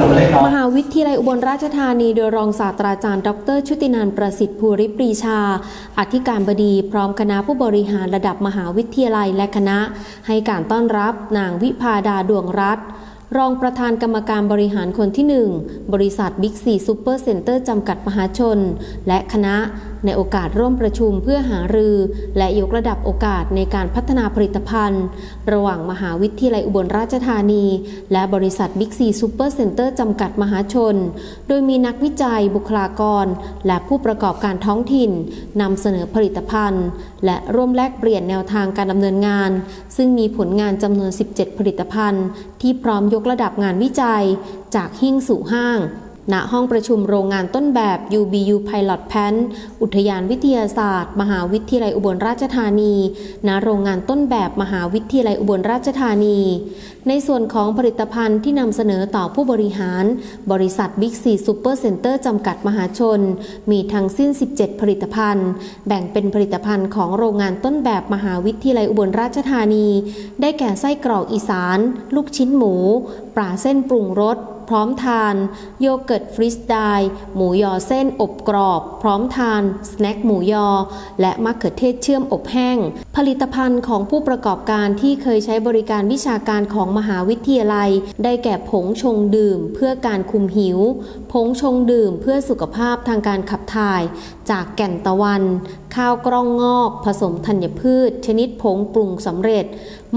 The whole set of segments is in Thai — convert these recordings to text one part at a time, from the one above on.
รุปเล็กน้อยมหาวิทยาลัยอุบลราชธานีโดยรองศาสตราจารย์ ดร ชุตินันท์ประสิทธิ์ภูริปรีชา อธิการบดีพร้อมคณะผู้บริหารระดับมหาวิทยาลัยและคณะ ให้การต้อนรับนางวิพาดาดวงรัตน์รองประธานกรรมการบริหารคนที่ 1 บริษัทบิ๊กซีซูเปอร์เซ็นเตอร์จำกัดมหาชน และคณะในโอกาสร่วมประชุมเพื่อหารือ และยกระดับโอกาสในการพัฒนาผลิตภัณฑ์ ระหว่างมหาวิทยาลัยอุบลราชธานี และบริษัทบิ๊กซีซูเปอร์เซ็นเตอร์จำกัดมหาชน โดยมีนักวิจัยบุคลากร และผู้ประกอบการท้องถิ่นนำเสนอผลิตภัณฑ์ และร่วมแลกเปลี่ยนแนวทางการดำเนินงาน ซึ่งมีผลงานจำนวน 17 ผลิตภัณฑ์ ที่พร้อมยกระดับงานวิจัย จากหิ้งสู่ห้าง ณห้องประชุมโรงงานต้นแบบ UBU Pilot p a n อุทยานวิทยาศาสตร์ มหาวิทยาลัยอุบลราชธานี ณ โรงงานต้นแบบมหาวิทยาลัยอุบลราชธานี ในส่วนของผลิตภัณฑ์ที่นำเสนอต่อผู้บริหาร บริษัท Big C Super Center จำกัดมหาชน มีทั้งสิ้น 17 ผลิตภัณฑ์ แบ่งเป็นผลิตภัณฑ์ของโรงงานต้นแบบมหาวิทยาลัยอุบลราชธานี ได้แก่ไส้กรอกอีสาน ลูกชิ้นหมู ปลาเส้นปรุงรส พร้อมทาน โยเกิร์ตฟรีสไตล์หมูยอเส้นอบกรอบ พร้อมทาน สแน็คหมูยอ และมะเขือเทศเชื่อมอบแห้ง ผลิตภัณฑ์ของผู้ประกอบการที่เคยใช้บริการวิชาการของมหาวิทยาลัย ได้แก่ผงชงดื่ม เพื่อการคุมหิว ผงชงดื่ม เพื่อสุขภาพทางการขับถ่าย จากแก่นตะวัน ข้าวกล้องงอก ผสมธัญพืช ชนิดผงปรุงสำเร็จ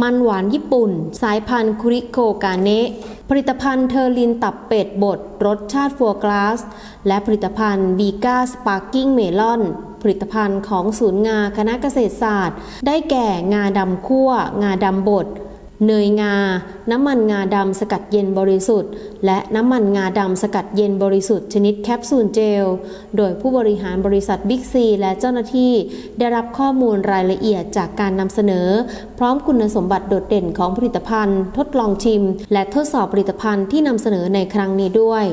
มันหวานญี่ปุ่น สายพันธุ์คุริโกกาเนะผลิตภัณฑ์เทอร์ลินตับเป็ดบดรสชาติฟัวกลาส และผลิตภัณฑ์บีก้าสปาร์กิ้งเมลอน ผลิตภัณฑ์ของศูนย์งาคณะเกษตรศาสตร์ ได้แก่งาดำคั่ว งาดำบดเนยงา น้ำมันงาดำสกัดเย็นบริสุทธิ์ และน้ำมันงาดำสกัดเย็นบริสุทธิ์ชนิดแคปซูลเจล โดยผู้บริหารบริษัทบิ๊กซีและเจ้าหน้าที่ได้รับข้อมูลรายละเอียดจากการนำเสนอ พร้อมคุณสมบัติโดดเด่นของผลิตภัณฑ์ ทดลองชิม และทดสอบผลิตภัณฑ์ที่นำเสนอในครั้งนี้ด้วย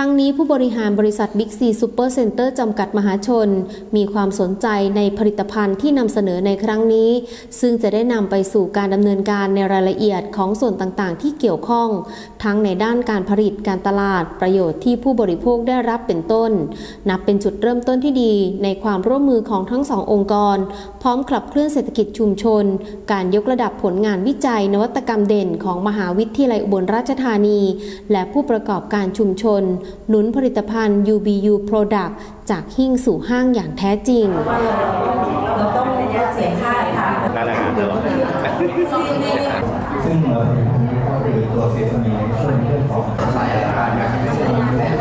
ทั้งนี้ผู้บริหารบริษัท Big C Super Center จำกัดมหาชน มีความสนใจในผลิตภัณฑ์ที่นำเสนอในครั้งนี้ ซึ่งจะได้นำไปสู่การดำเนินการในรายละเอียดของส่วนต่างๆ ที่เกี่ยวข้อง ทั้งในด้านการผลิตการตลาด ประโยชน์ที่ผู้บริโภคได้รับเป็นต้น นับเป็นจุดเริ่มต้นที่ดีในความร่วมมือของทั้งสององค์กร พร้อมขับเคลื่อนเศรษฐกิจชุมชน การยกระดับผลงานวิจัย นวัตกรรมเด่นของมหาวิทยาลัยอุบลราชธานี และผู้ประกอบการชุมชนหนุนผลิตภัณฑ์ UBU Product จากหิ้งสู่ห้างอย่างแท้จริง เราต้องเสียค่าค่ะร้านอาหารตลอดซึ่งเราเห็นอันนี้ก็คือตัวเซฟมีช่วยเรื่องของสายอาหาร